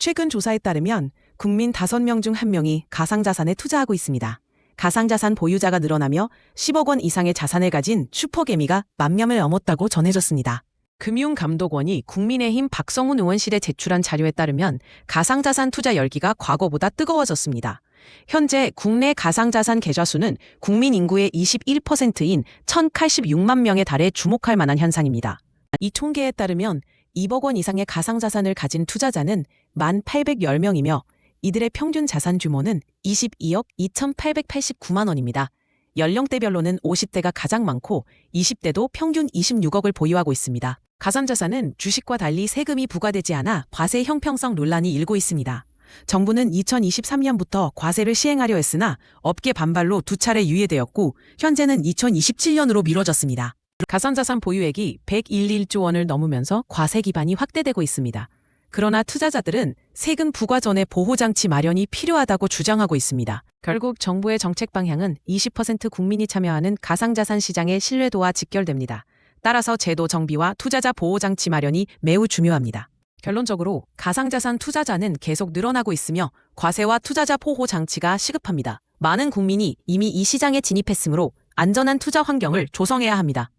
최근 조사에 따르면 국민 5명 중 1명이 가상자산에 투자하고 있습니다. 가상자산 보유자가 늘어나며 10억 원 이상의 자산을 가진 슈퍼개미가 만 명을 넘었다고 전해졌습니다. 금융감독원이 국민의힘 박성훈 의원실에 제출한 자료에 따르면 가상자산 투자 열기가 과거보다 뜨거워졌습니다. 현재 국내 가상자산 계좌 수는 국민 인구의 21%인 1,086만 명에 달해 주목할 만한 현상입니다. 이 통계에 따르면 2억 원 이상의 가상자산을 가진 투자자는 1,810명이며 이들의 평균 자산 규모는 22억 2,889만 원입니다. 연령대별로는 50대가 가장 많고 20대도 평균 26억을 보유하고 있습니다. 가상자산은 주식과 달리 세금이 부과되지 않아 과세 형평성 논란이 일고 있습니다. 정부는 2023년부터 과세를 시행하려 했으나 업계 반발로 두 차례 유예되었고 현재는 2027년으로 미뤄졌습니다. 가상자산 보유액이 111조 원을 넘으면서 과세 기반이 확대되고 있습니다. 그러나 투자자들은 세금 부과 전에 보호장치 마련이 필요하다고 주장하고 있습니다. 결국 정부의 정책 방향은 20% 국민이 참여하는 가상자산 시장의 신뢰도와 직결됩니다. 따라서 제도 정비와 투자자 보호장치 마련이 매우 중요합니다. 결론적으로 가상자산 투자자는 계속 늘어나고 있으며 과세와 투자자 보호 장치가 시급합니다. 많은 국민이 이미 이 시장에 진입했으므로 안전한 투자 환경을 조성해야 합니다.